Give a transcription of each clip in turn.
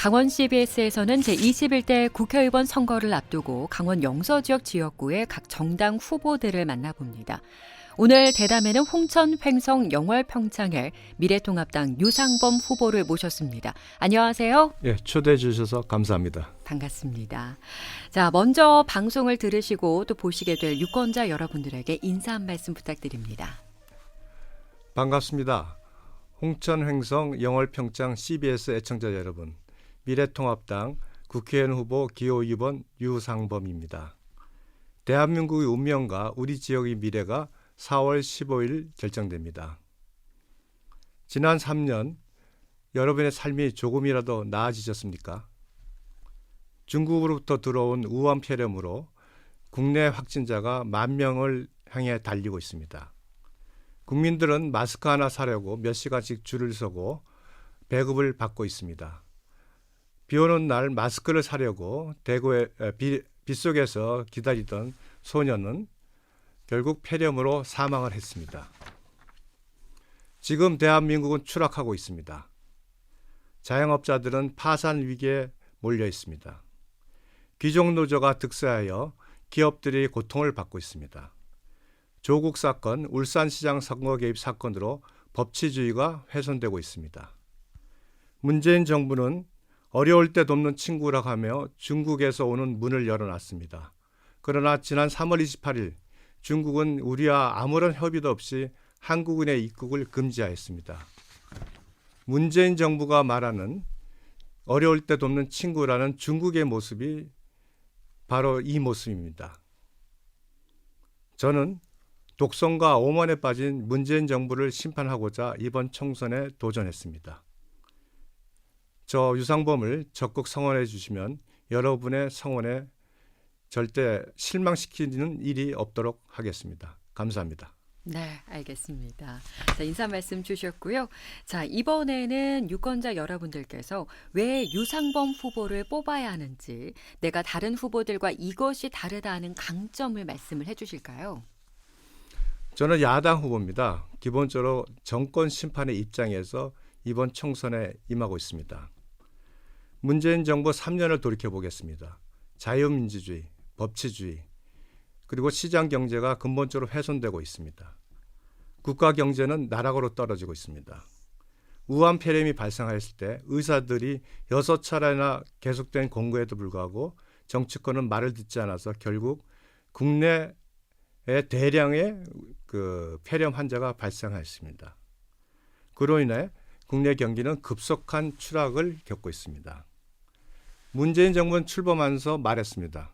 강원 CBS에서는 제21대 국회의원 선거를 앞두고 강원 영서 지역 지역구의 각 정당 후보들을 만나봅니다. 오늘 대담에는 홍천 횡성 영월 평창의 미래통합당 유상범 후보를 모셨습니다. 안녕하세요. 예, 초대해 주셔서 감사합니다. 반갑습니다. 자, 먼저 방송을 들으시고 또 보시게 될 유권자 여러분들에게 인사 한 말씀 부탁드립니다. 반갑습니다. 홍천 횡성 영월 평창 CBS 애청자 여러분. 미래통합당 국회의원 후보 기호 2번 유상범입니다. 대한민국의 운명과 우리 지역의 미래가 4월 15일 결정됩니다. 지난 3년 여러분의 삶이 조금이라도 나아지셨습니까? 중국으로부터 들어온 우한 폐렴으로 국내 확진자가 만 명을 향해 달리고 있습니다. 국민들은 마스크 하나 사려고 몇 시간씩 줄을 서고 배급을 받고 있습니다. 비 오는 날 마스크를 사려고 대구의 빗속에서 기다리던 소년은 결국 폐렴으로 사망을 했습니다. 지금 대한민국은 추락하고 있습니다. 자영업자들은 파산 위기에 몰려 있습니다. 귀족 노조가 득세하여 기업들이 고통을 받고 있습니다. 조국 사건, 울산시장 선거 개입 사건으로 법치주의가 훼손되고 있습니다. 문재인 정부는 어려울 때 돕는 친구라고 하며 중국에서 오는 문을 열어놨습니다. 그러나 지난 3월 28일 중국은 우리와 아무런 협의도 없이 한국인의 입국을 금지하였습니다. 문재인 정부가 말하는 어려울 때 돕는 친구라는 중국의 모습이 바로 이 모습입니다. 저는 독성과 오만에 빠진 문재인 정부를 심판하고자 이번 총선에 도전했습니다. 저 유상범을 적극 성원해 주시면 여러분의 성원에 절대 실망시키는 일이 없도록 하겠습니다. 감사합니다. 네, 알겠습니다. 자, 인사 말씀 주셨고요. 자, 이번에는 유권자 여러분들께서 왜 유상범 후보를 뽑아야 하는지, 내가 다른 후보들과 이것이 다르다는 강점을 말씀을 해 주실까요? 저는 야당 후보입니다. 기본적으로 정권 심판의 입장에서 이번 총선에 임하고 있습니다. 문재인 정부 3년을 돌이켜 보겠습니다. 자유민주주의, 법치주의, 그리고 시장 경제가 근본적으로 훼손되고 있습니다. 국가 경제는 나락으로 떨어지고 있습니다. 우한 폐렴이 발생하였을 때 의사들이 여섯 차례나 계속된 공고에도 불구하고 정치권은 말을 듣지 않아서 결국 국내에 대량의 그 폐렴 환자가 발생하였습니다. 그로 인해 국내 경기는 급속한 추락을 겪고 있습니다. 문재인 정부는 출범하면서 말했습니다.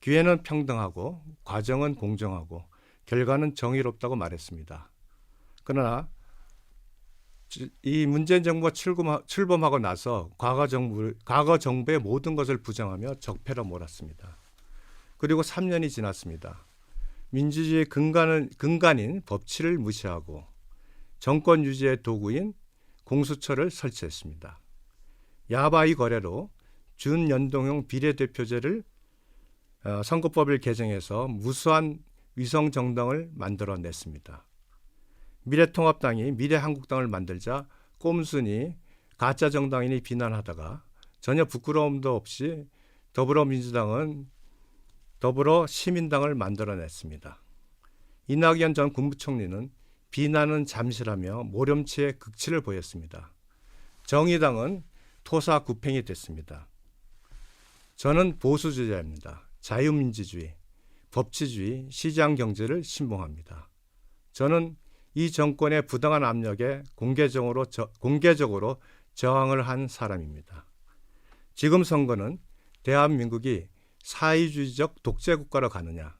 기회는 평등하고 과정은 공정하고 결과는 정의롭다고 말했습니다. 그러나 이 문재인 정부가 출범하고 나서 과거 정부 과거 정부의 모든 것을 부정하며 적폐로 몰았습니다. 그리고 3년이 지났습니다. 민주주의의 근간은 근간인 법치를 무시하고 정권 유지의 도구인 공수처를 설치했습니다. 야바이 거래로 준연동형 비례대표제를 어, 선거법을 개정해서 무수한 위성 정당을 만들어냈습니다. 미래통합당이 미래한국당을 만들자 꼼순이 가짜 정당인이 비난하다가 전혀 부끄러움도 없이 더불어민주당은 더불어 시민당을 만들어냈습니다. 이낙연 전 국무총리는 비난은 잠시라며 모렴치의 극치를 보였습니다. 정의당은 토사구팽이 됐습니다. 저는 보수주의자입니다. 자유민주주의, 법치주의, 시장 경제를 신봉합니다. 저는 이 정권의 부당한 압력에 공개적으로, 저, 공개적으로 저항을 한 사람입니다. 지금 선거는 대한민국이 사회주의적 독재 국가로 가느냐,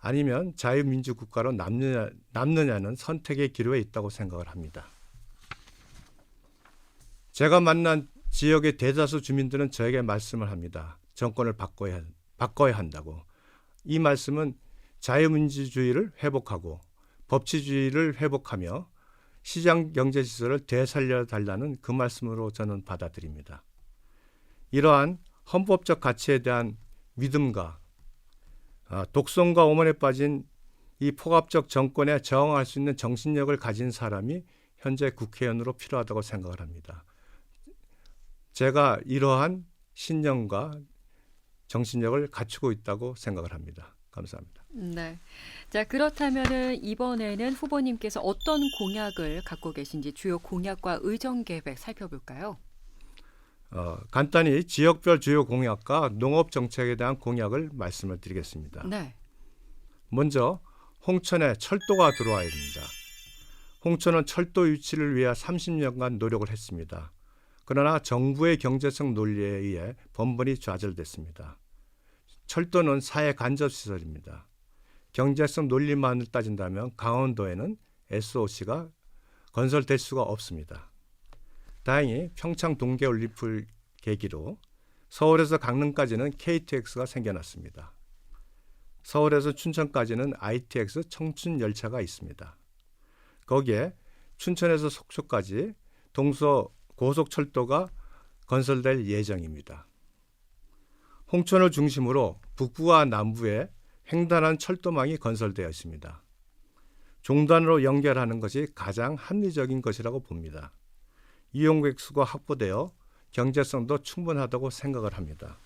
아니면 자유민주 국가로 남느냐, 남느냐는 선택의 기로에 있다고 생각을 합니다. 제가 만난 지역의 대다수 주민들은 저에게 말씀을 합니다. 정권을 바꿔야, 바꿔야 한다고. 이 말씀은 자유민주주의를 회복하고 법치주의를 회복하며 시장 경제 시설을 되살려 달라는 그 말씀으로 저는 받아들입니다. 이러한 헌법적 가치에 대한 믿음과 아, 독성과 오만에 빠진 이 폭압적 정권에 저항할 수 있는 정신력을 가진 사람이 현재 국회의원으로 필요하다고 생각을 합니다. 제가 이러한 신념과 정신력을 갖추고 있다고 생각을 합니다. 감사합니다. 네. 자, 그렇다면은 이번에는 후보님께서 어떤 공약을 갖고 계신지 주요 공약과 의정 계획 살펴볼까요? 어, 간단히 지역별 주요 공약과 농업 정책에 대한 공약을 말씀을 드리겠습니다. 네. 먼저 홍천에 철도가 들어와야 됩니다. 홍천은 철도 유치를 위해 30년간 노력을 했습니다. 그러나 정부의 경제성 논리에 의해 번번이 좌절됐습니다. 철도는 사회 간접 시설입니다. 경제성 논리만을 따진다면 강원도에는 SOC가 건설될 수가 없습니다. 다행히 평창 동계올림픽을 계기로 서울에서 강릉까지는 KTX가 생겨났습니다. 서울에서 춘천까지는 ITX 청춘 열차가 있습니다. 거기에 춘천에서 속초까지 동서 고속철도가 건설될 예정입니다. 홍천을 중심으로 북부와 남부에 횡단한 철도망이 건설되어 있습니다. 종단으로 연결하는 것이 가장 합리적인 것이라고 봅니다. 이용객 수가 확보되어 경제성도 충분하다고 생각을 합니다.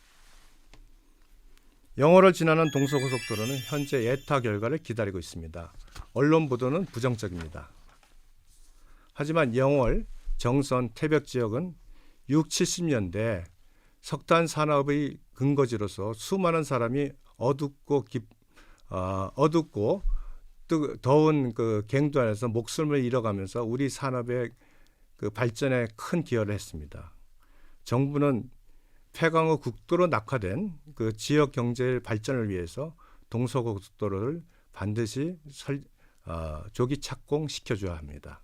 영어를 지나는 동서고속도로는 현재 예타 결과를 기다리고 있습니다. 언론 보도는 부정적입니다. 하지만 영월, 정선, 태벽 지역은 6, 70년대 석탄 산업의 근거지로서 수많은 사람이 어둡고 깊, 어, 어둡고 뜨, 더운 그 갱도 안에서 목숨을 잃어가면서 우리 산업의 그 발전에 큰 기여를 했습니다. 정부는 폐광후 국도로 낙화된 그 지역 경제 발전을 위해서 동서고속도로를 반드시 설, 어, 조기 착공시켜 줘야 합니다.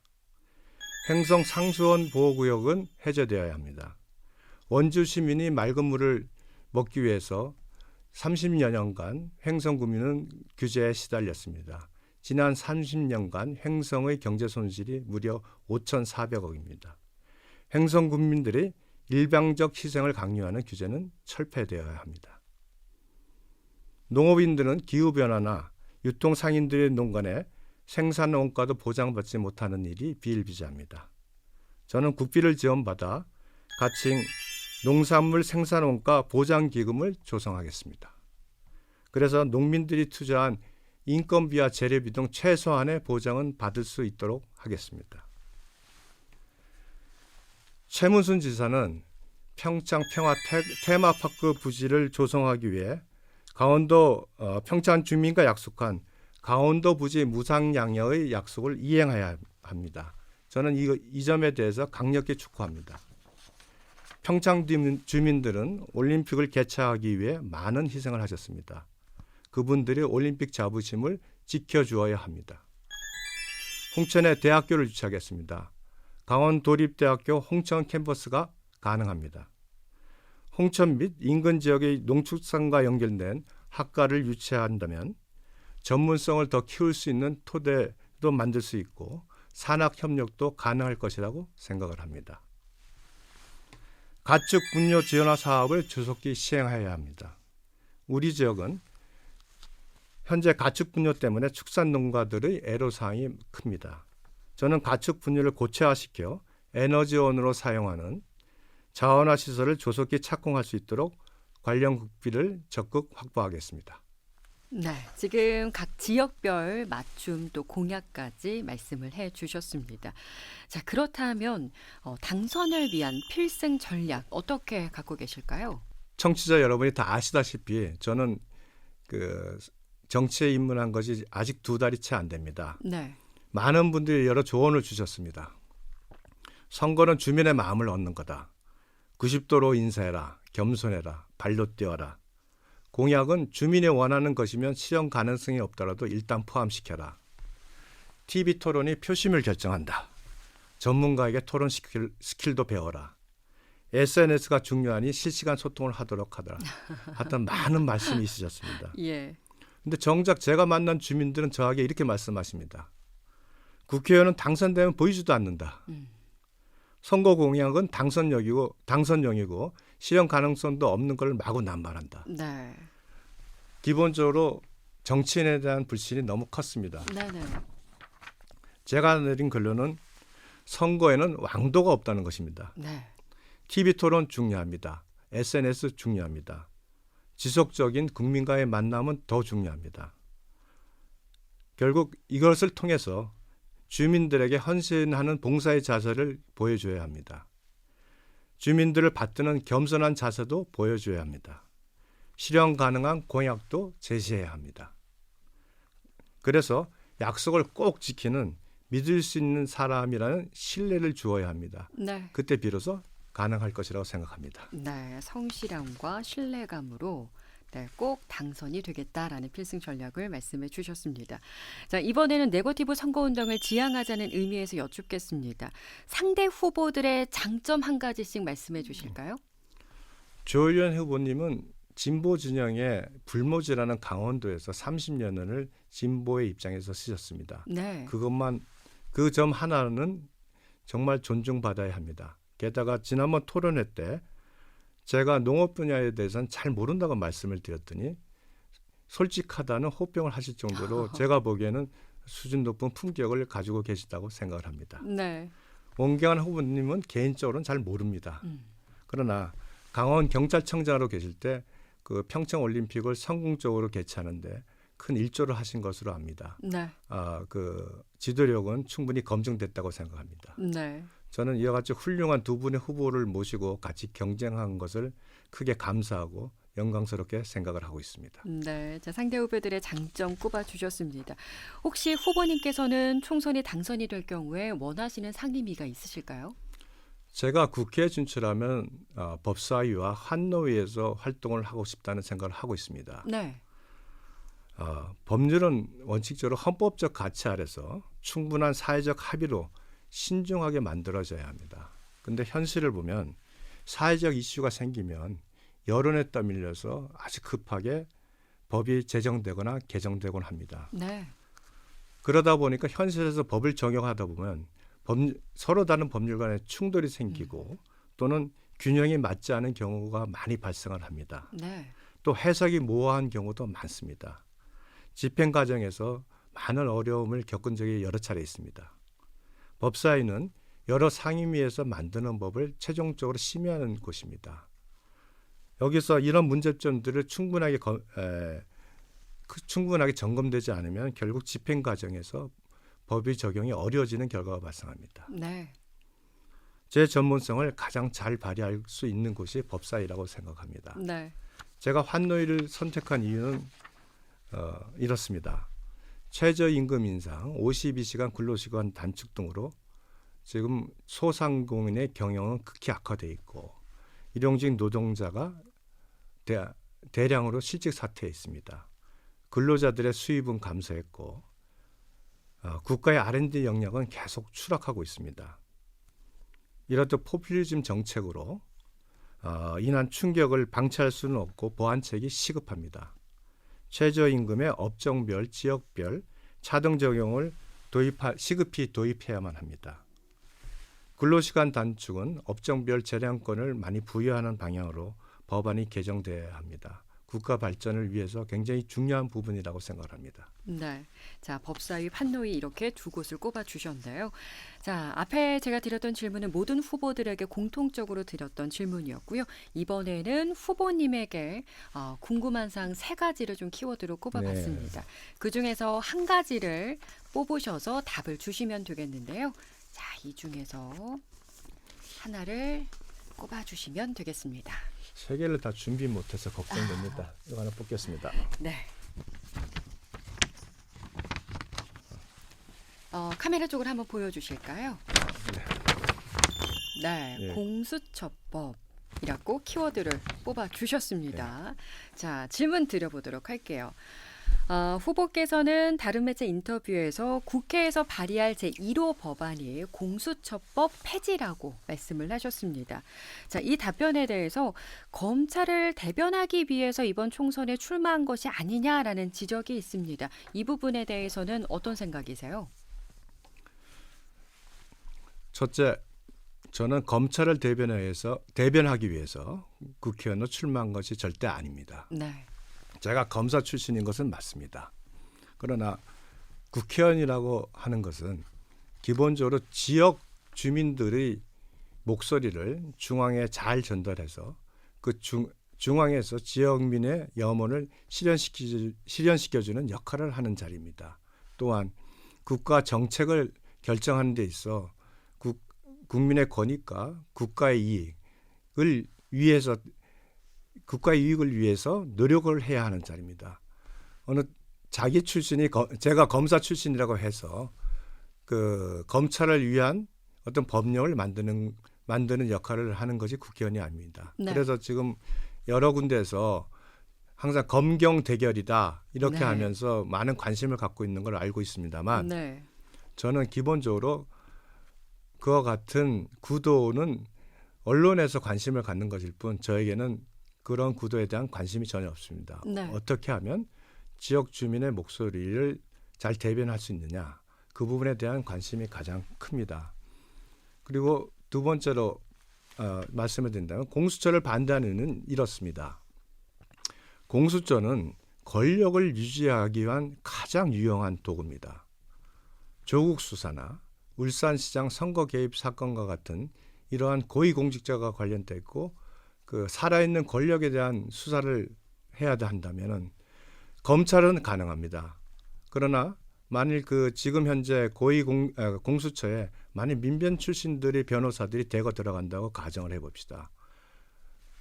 행성 상수원 보호구역은 해제되어야 합니다. 원주 시민이 맑은 물을 먹기 위해서 30여 년간 횡성 구민은 규제에 시달렸습니다. 지난 30년간 횡성의 경제 손실이 무려 5,400억입니다. 횡성 군민들이 일방적 희생을 강요하는 규제는 철폐되어야 합니다. 농업인들은 기후변화나 유통상인들의 농간에 생산 원가도 보장받지 못하는 일이 비일비재합니다. 저는 국비를 지원받아 가칭 농산물 생산 원가 보장 기금을 조성하겠습니다. 그래서 농민들이 투자한 인건비와 재료비 등 최소한의 보장은 받을 수 있도록 하겠습니다. 최문순 지사는 평창 평화 테, 마파크 부지를 조성하기 위해 강원도 어, 평창 주민과 약속한 강원도 부지 무상양여의 약속을 이행해야 합니다. 저는 이, 이 점에 대해서 강력히 촉구합니다. 평창 주민들은 올림픽을 개최하기 위해 많은 희생을 하셨습니다. 그분들의 올림픽 자부심을 지켜주어야 합니다. 홍천에 대학교를 유치하겠습니다. 강원 도립대학교 홍천 캠퍼스가 가능합니다. 홍천 및 인근 지역의 농축산과 연결된 학과를 유치한다면 전문성을 더 키울 수 있는 토대도 만들 수 있고 산학 협력도 가능할 것이라고 생각을 합니다. 가축 분뇨 지원화 사업을 조속히 시행해야 합니다. 우리 지역은 현재 가축 분뇨 때문에 축산 농가들의 애로 사항이 큽니다. 저는 가축 분뇨를 고체화시켜 에너지원으로 사용하는 자원화 시설을 조속히 착공할 수 있도록 관련 국비를 적극 확보하겠습니다. 네, 지금 각 지역별 맞춤 또 공약까지 말씀을 해 주셨습니다. 자, 그렇다면 어, 당선을 위한 필승 전략 어떻게 갖고 계실까요? 청취자 여러분이 다 아시다시피 저는 그 정치에 입문한 것이 아직 두 달이 채 안 됩니다. 네. 많은 분들이 여러 조언을 주셨습니다. 선거는 주민의 마음을 얻는 거다. 90도로 인사해라. 겸손해라. 발로 뛰어라. 공약은 주민이 원하는 것이면 실현 가능성이 없더라도 일단 포함시켜라. TV 토론이 표심을 결정한다. 전문가에게 토론 스킬, 스킬도 배워라. SNS가 중요하니 실시간 소통을 하도록 하더라. 하여튼 많은 말씀이 있으셨습니다. 예. 근데 정작 제가 만난 주민들은 저에게 이렇게 말씀하십니다. 국회의원은 당선되면 보이지도 않는다. 음. 선거 공약은 당선역이고 당선용이고 실현 가능성도 없는 걸 마구 남발한다. 네. 기본적으로 정치인에 대한 불신이 너무 컸습니다. 네, 네. 제가 내린 결론은 선거에는 왕도가 없다는 것입니다. 네. TV 토론 중요합니다. SNS 중요합니다. 지속적인 국민과의 만남은 더 중요합니다. 결국 이것을 통해서 주민들에게 헌신하는 봉사의 자세를 보여줘야 합니다. 주민들을 받드는 겸손한 자세도 보여줘야 합니다. 실현 가능한 공약도 제시해야 합니다. 그래서 약속을 꼭 지키는 믿을 수 있는 사람이라는 신뢰를 주어야 합니다. 네. 그때 비로소 가능할 것이라고 생각합니다. 네, 성실함과 신뢰감으로 네, 꼭 당선이 되겠다라는 필승 전략을 말씀해 주셨습니다. 자, 이번에는 네거티브 선거운동을 지향하자는 의미에서 여쭙겠습니다. 상대 후보들의 장점 한 가지씩 말씀해 주실까요? 조의원 후보님은 진보 진영의 불모지라는 강원도에서 30년을 진보의 입장에서 쓰셨습니다. 네. 그것만 그 점 하나는 정말 존중받아야 합니다. 게다가 지난번 토론회 때 제가 농업 분야에 대해서는 잘 모른다고 말씀을 드렸더니 솔직하다는 호평을 하실 정도로 제가 보기에는 수준 높은 품격을 가지고 계시다고 생각을 합니다. 네. 원경한 후보님은 개인적으로는 잘 모릅니다. 음. 그러나 강원 경찰청장으로 계실 때 그 평창 올림픽을 성공적으로 개최하는데 큰 일조를 하신 것으로 압니다. 네. 아, 그 지도력은 충분히 검증됐다고 생각합니다. 네. 저는 이와 같이 훌륭한 두 분의 후보를 모시고 같이 경쟁한 것을 크게 감사하고 영광스럽게 생각을 하고 있습니다. 네. 자, 상대 후보들의 장점 꼽아 주셨습니다. 혹시 후보님께서는 총선이 당선이 될 경우에 원하시는 상임위가 있으실까요? 제가 국회에 진출하면 어, 법사위와 환노위에서 활동을 하고 싶다는 생각을 하고 있습니다. 네. 어, 법률은 원칙적으로 헌법적 가치 아래서 충분한 사회적 합의로 신중하게 만들어져야 합니다. 근데 현실을 보면 사회적 이슈가 생기면 여론에 떠밀려서 아주 급하게 법이 제정되거나 개정되곤 합니다. 네. 그러다 보니까 현실에서 법을 적용하다 보면 법, 서로 다른 법률 간의 충돌이 생기고 또는 균형이 맞지 않은 경우가 많이 발생을 합니다. 네. 또 해석이 모호한 경우도 많습니다. 집행 과정에서 많은 어려움을 겪은 적이 여러 차례 있습니다. 법사위는 여러 상임위에서 만드는 법을 최종적으로 심의하는 곳입니다. 여기서 이런 문제점들을 충분하게 거- 에, 그- 충분하게 점검되지 않으면 결국 집행 과정에서 법의 적용이 어려워지는 결과가 발생합니다. 네. 제 전문성을 가장 잘 발휘할 수 있는 곳이 법사위라고 생각합니다. 네. 제가 환노위를 선택한 이유는 어, 이렇습니다. 최저임금 인상, 52시간 근로시간 단축 등으로 지금 소상공인의 경영은 극히 악화돼 있고 일용직 노동자가 대, 대량으로 실직 사퇴해 있습니다. 근로자들의 수입은 감소했고 어, 국가의 R&D 역량은 계속 추락하고 있습니다. 이렇듯 포퓰리즘 정책으로 어, 인한 충격을 방치할 수는 없고 보완책이 시급합니다. 최저임금의 업종별, 지역별 차등 적용을 도입하, 시급히 도입해야만 합니다. 근로시간 단축은 업종별 재량권을 많이 부여하는 방향으로 법안이 개정돼야 합니다. 국가 발전을 위해서 굉장히 중요한 부분이라고 생각합니다. 네. 자, 법사위, 판노위 이렇게 두 곳을 꼽아 주셨는데요. 자, 앞에 제가 드렸던 질문은 모든 후보들에게 공통적으로 드렸던 질문이었고요. 이번에는 후보님에게 어, 궁금한 사항 세 가지를 좀 키워드로 꼽아 네. 봤습니다. 그 중에서 한 가지를 뽑으셔서 답을 주시면 되겠는데요. 자, 이 중에서 하나를 꼽아 주시면 되겠습니다. 세 개를 다 준비 못해서 걱정됩니다. 이거 하나 뽑겠습니다. 네. 어, 카메라 쪽으로 한번 보여주실까요? 네, 예. 공수처법 이라고 키워드를 뽑아 주셨습니다. 자, 질문 드려보도록 할게요. 어, 후보께서는 다른 매체 인터뷰에서 국회에서 발의할 제1호 법안이 공수처법 폐지라고 말씀을 하셨습니다. 자, 이 답변에 대해서 검찰을 대변하기 위해서 이번 총선에 출마한 것이 아니냐라는 지적이 있습니다. 이 부분에 대해서는 어떤 생각이세요? 첫째, 저는 검찰을 대변해서 대변하기 위해서 국회의원으로 출마한 것이 절대 아닙니다. 네. 제가 검사 출신인 것은 맞습니다. 그러나 국회의원이라고 하는 것은 기본적으로 지역 주민들이 목소리를 중앙에 잘 전달해서 그 중, 중앙에서 지역민의 염원을 실현시키, 실현시켜주는 역할을 하는 자리입니다. 또한 국가 정책을 결정하는 데 있어 국, 국민의 권익과 국가의 이익을 위해서 국가의 이익을 위해서 노력을 해야 하는 자리입니다. 어느 자기 출신이 거, 제가 검사 출신이라고 해서 그 검찰을 위한 어떤 법령을 만드는 만드는 역할을 하는 것이 국회의원이 아닙니다. 네. 그래서 지금 여러 군데에서 항상 검경 대결이다 이렇게 네. 하면서 많은 관심을 갖고 있는 걸 알고 있습니다만 네. 저는 기본적으로 그와 같은 구도는 언론에서 관심을 갖는 것일 뿐 저에게는 그런 구도에 대한 관심이 전혀 없습니다. 네. 어떻게 하면 지역 주민의 목소리를 잘 대변할 수 있느냐 그 부분에 대한 관심이 가장 큽니다. 그리고 두 번째로 어, 말씀을 드린다면 공수처를 반대하는 이렇습니다. 공수처는 권력을 유지하기 위한 가장 유용한 도구입니다. 조국 수사나 울산시장 선거 개입 사건과 같은 이러한 고위공직자가 관련돼 있고 그 살아있는 권력에 대한 수사를 해야 한다면은 검찰은 가능합니다. 그러나 만일 그 지금 현재 고위 공, 아, 공수처에 만일 민변 출신들이 변호사들이 대거 들어간다고 가정을 해봅시다.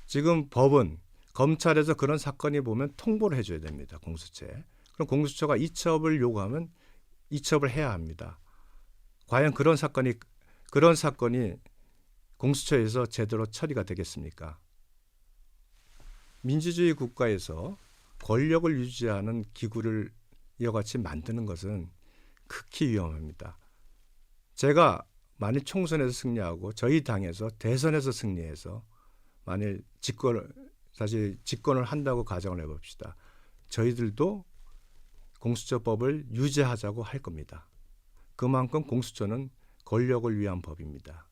지금 법은 검찰에서 그런 사건이 보면 통보를 해줘야 됩니다. 공수처에. 그럼 공수처가 이첩을 요구하면 이첩을 해야 합니다. 과연 그런 사건이 그런 사건이 공수처에서 제대로 처리가 되겠습니까? 민주주의 국가에서 권력을 유지하는 기구를 이와 같이 만드는 것은 극히 위험합니다. 제가 만일 총선에서 승리하고 저희 당에서 대선에서 승리해서 만일 집권을 사실 집권을 한다고 가정을 해봅시다. 저희들도 공수처법을 유지하자고 할 겁니다. 그만큼 공수처는 권력을 위한 법입니다.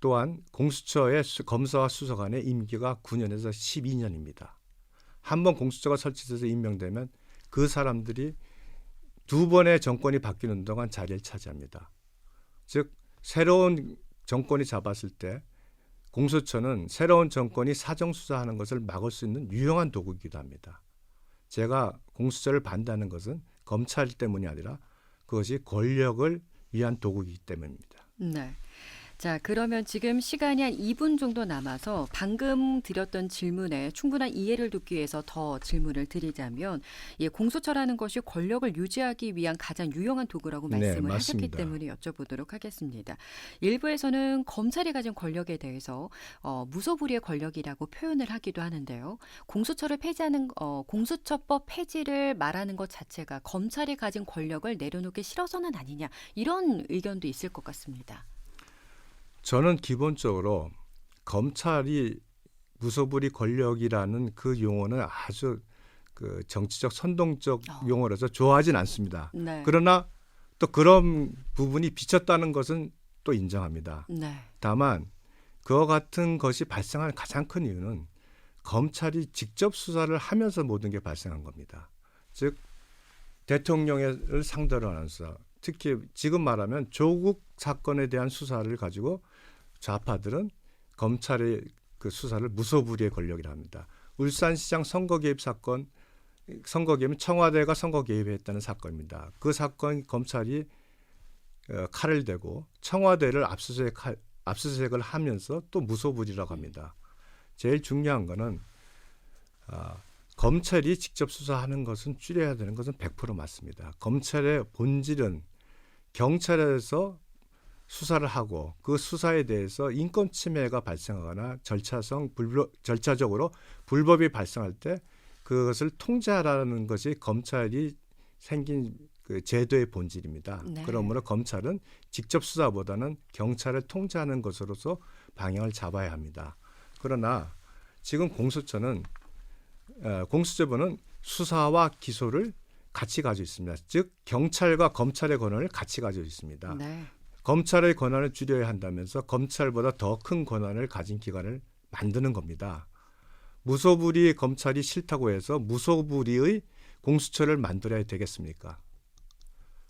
또한 공수처의 수- 검사와 수사관의 임기가 9년에서 12년입니다. 한번 공수처가 설치돼서 임명되면 그 사람들이 두 번의 정권이 바뀌는 동안 자리를 차지합니다. 즉 새로운 정권이 잡았을 때 공수처는 새로운 정권이 사정 수사하는 것을 막을 수 있는 유용한 도구이기도 합니다. 제가 공수처를 반대하는 것은 검찰 때문이 아니라 그것이 권력을 위한 도구이기 때문입니다. 네. 자, 그러면 지금 시간이 한 2분 정도 남아서 방금 드렸던 질문에 충분한 이해를 돕기 위해서 더 질문을 드리자면 예, 공수처라는 것이 권력을 유지하기 위한 가장 유용한 도구라고 네, 말씀을 하셨기 맞습니다. 때문에 여쭤보도록 하겠습니다. 일부에서는 검찰이 가진 권력에 대해서 어, 무소불위의 권력이라고 표현을 하기도 하는데요. 공수처를 폐지하는 어, 공수처법 폐지를 말하는 것 자체가 검찰이 가진 권력을 내려놓기 싫어서는 아니냐 이런 의견도 있을 것 같습니다. 저는 기본적으로 검찰이 무소불위 권력이라는 그 용어는 아주 그 정치적 선동적 어. 용어라서 좋아하진 않습니다. 네. 그러나 또 그런 부분이 비쳤다는 것은 또 인정합니다. 네. 다만 그와 같은 것이 발생한 가장 큰 이유는 검찰이 직접 수사를 하면서 모든 게 발생한 겁니다. 즉 대통령을 상대로 하는 수사, 특히 지금 말하면 조국 사건에 대한 수사를 가지고 좌파들은 검찰의 그 수사를 무소불위의 권력이라 합니다. 울산시장 선거 개입 사건, 선거 개입은 청와대가 선거 개입했다는 사건입니다. 그 사건 검찰이 어, 칼을 대고 청와대를 압수수색 압수수색을 하면서 또 무소불위라고 합니다. 제일 중요한 거는 아, 검찰이 직접 수사하는 것은 줄여야 되는 것은 100% 맞습니다. 검찰의 본질은 경찰에서 수사를 하고 그 수사에 대해서 인권 침해가 발생하거나 절차성 불법, 절차적으로 불법이 발생할 때 그것을 통제하라는 것이 검찰이 생긴 그 제도의 본질입니다. 네. 그러므로 검찰은 직접 수사보다는 경찰을 통제하는 것으로서 방향을 잡아야 합니다. 그러나 지금 공수처는 어, 공수처부는 수사와 기소를 같이 가지고 있습니다. 즉 경찰과 검찰의 권한을 같이 가지고 있습니다. 네. 검찰의 권한을 줄여야 한다면서 검찰보다 더 큰 권한을 가진 기관을 만드는 겁니다. 무소불위 검찰이 싫다고 해서 무소불위의 공수처를 만들어야 되겠습니까?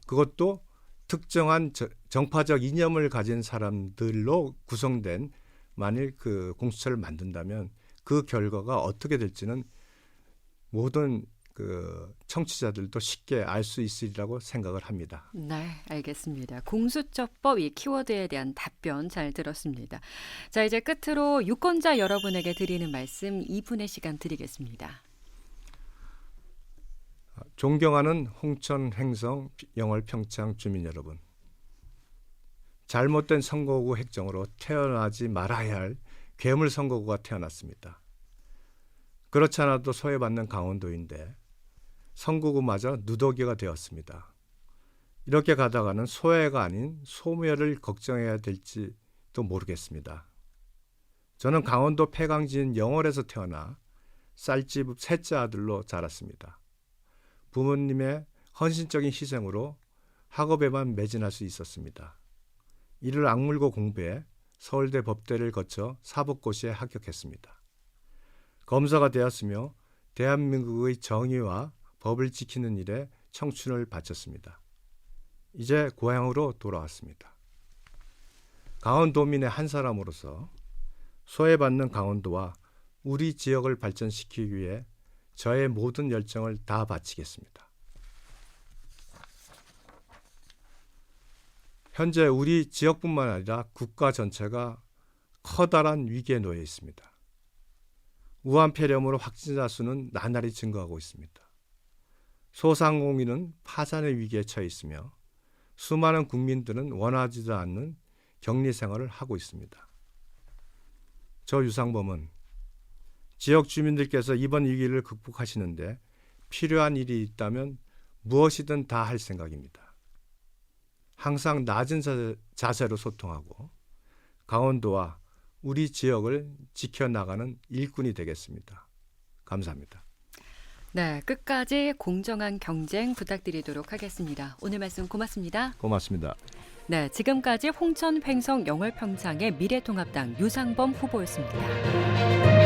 그것도 특정한 저- 정파적 이념을 가진 사람들로 구성된 만일 그 공수처를 만든다면 그 결과가 어떻게 될지는 모든 그 청취자들도 쉽게 알 수 있으리라고 생각을 합니다. 네, 알겠습니다. 공수처법 이 키워드에 대한 답변 잘 들었습니다. 자, 이제 끝으로 유권자 여러분에게 드리는 말씀 2분의 시간 드리겠습니다. 존경하는 홍천 횡성 영월 평창 주민 여러분. 잘못된 선거구 획정으로 태어나지 말아야 할 괴물 선거구가 태어났습니다. 그렇지 않아도 소외받는 강원도인데 선거구마저 누더기가 되었습니다. 이렇게 가다가는 소외가 아닌 소멸을 걱정해야 될지도 모르겠습니다. 저는 강원도 폐광지인 영월에서 태어나 쌀집 셋째 아들로 자랐습니다. 부모님의 헌신적인 희생으로 학업에만 매진할 수 있었습니다. 이를 악물고 공부해 서울대 법대를 거쳐 사법고시에 합격했습니다. 검사가 되었으며 대한민국의 정의와 법을 지키는 일에 청춘을 바쳤습니다. 이제 고향으로 돌아왔습니다. 강원도민의 한 사람으로서 소외받는 강원도와 우리 지역을 발전시키기 위해 저의 모든 열정을 다 바치겠습니다. 현재 우리 지역뿐만 아니라 국가 전체가 커다란 위기에 놓여 있습니다. 우한 폐렴으로 확진자 수는 나날이 증가하고 있습니다. 소상공인은 파산의 위기에 처해 있으며 수많은 국민들은 원하지도 않는 격리 생활을 하고 있습니다. 저 유상범은 지역 주민들께서 이번 위기를 극복하시는데 필요한 일이 있다면 무엇이든 다 할 생각입니다. 항상 낮은 자- 자세로 소통하고 강원도와 우리 지역을 지켜나가는 일꾼이 되겠습니다. 감사합니다. 네, 끝까지 공정한 경쟁 부탁드리도록 하겠습니다. 오늘 말씀 고맙습니다. 고맙습니다. 네, 지금까지 홍천 횡성 영월평창의 미래통합당 유상범 후보였습니다.